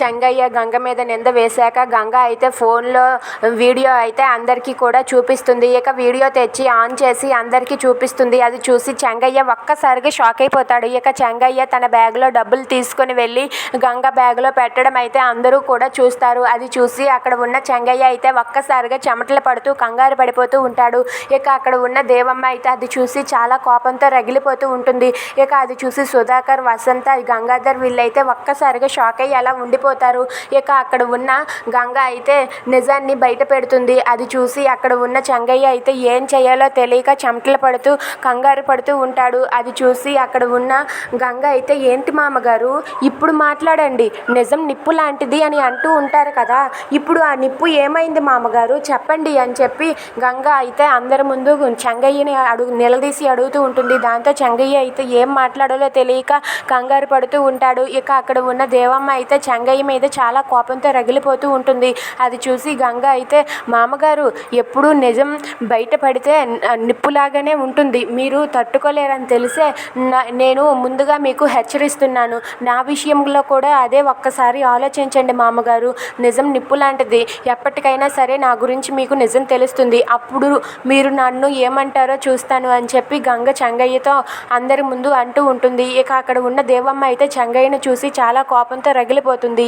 చెంగయ్య గంగ మీద నింద వేశాక గంగ అయితే ఫోన్లో వీడియో అయితే అందరికీ కూడా చూపిస్తుంది. ఇక వీడియో తెచ్చి ఆన్ చేసి అందరికీ చూపిస్తుంది. అది చూసి చెంగయ్య ఒక్కసారిగా షాక్ అయిపోతాడు. ఇక చెంగయ్య తన బ్యాగ్లో డబ్బులు తీసుకొని వెళ్ళి గంగ బ్యాగ్లో పెట్టడం అయితే అందరూ కూడా చూస్తారు. అది చూసి అక్కడ ఉన్న చెంగయ్య అయితే ఒక్కసారిగా చెమటలు పడుతూ కంగారు పడిపోతూ ఉంటాడు. ఇక అక్కడ ఉన్న దేవమ్మ అయితే అది చూసి చాలా కోపంతో రగిలిపోతూ ఉంటుంది. ఇక అది చూసి సుధాకర్ వసంత గంగాధర్ వీళ్ళైతే ఒక్కసారిగా షాక్ అయ్యి అలా వెళ్ళిపోతారు. ఇక అక్కడ ఉన్న గంగ అయితే నిజాన్ని బయట పెడుతుంది. అది చూసి అక్కడ ఉన్న చెంగయ్య అయితే ఏం చేయాలో తెలియక చెమటలు పడుతూ కంగారు పడుతూ ఉంటాడు. అది చూసి అక్కడ ఉన్న గంగ అయితే ఏంటి మామగారు? ఇప్పుడు మాట్లాడండి. నిజం నిప్పు లాంటిది అని అంటూ ఉంటారు కదా. ఇప్పుడు ఆ నిప్పు ఏమైంది మామగారు? చెప్పండి అని చెప్పి గంగ అయితే అందరి ముందు చెంగయ్యని అడుగు నిలదీసి అడుగుతూ ఉంటుంది. దాంతో చెంగయ్య అయితే ఏం మాట్లాడాలో తెలియక కంగారు పడుతూ ఉంటాడు. ఇక అక్కడ ఉన్న దేవమ్మ అయితే చెంగయ్య మీద చాలా కోపంతో రగిలిపోతూ ఉంటుంది. అది చూసి గంగ అయితే మామగారు ఎప్పుడూ నిజం బయటపడితే నిప్పులాగానే ఉంటుంది. మీరు తట్టుకోలేరని తెలిసే నేను ముందుగా మీకు హెచ్చరిస్తున్నాను. నా విషయంలో కూడా అదే ఒక్కసారి ఆలోచించండి మామగారు. నిజం నిప్పు లాంటిది. ఎప్పటికైనా సరే నా గురించి మీకు నిజం తెలుస్తుంది. అప్పుడు మీరు నన్ను ఏమంటారో చూస్తాను అని చెప్పి గంగ చెంగయ్యతో అందరి ముందు అంటూ ఉంటుంది. ఇక అక్కడ ఉన్న దేవమ్మ అయితే చెంగయ్యను చూసి చాలా కోపంతో రగిలిపోతుంది.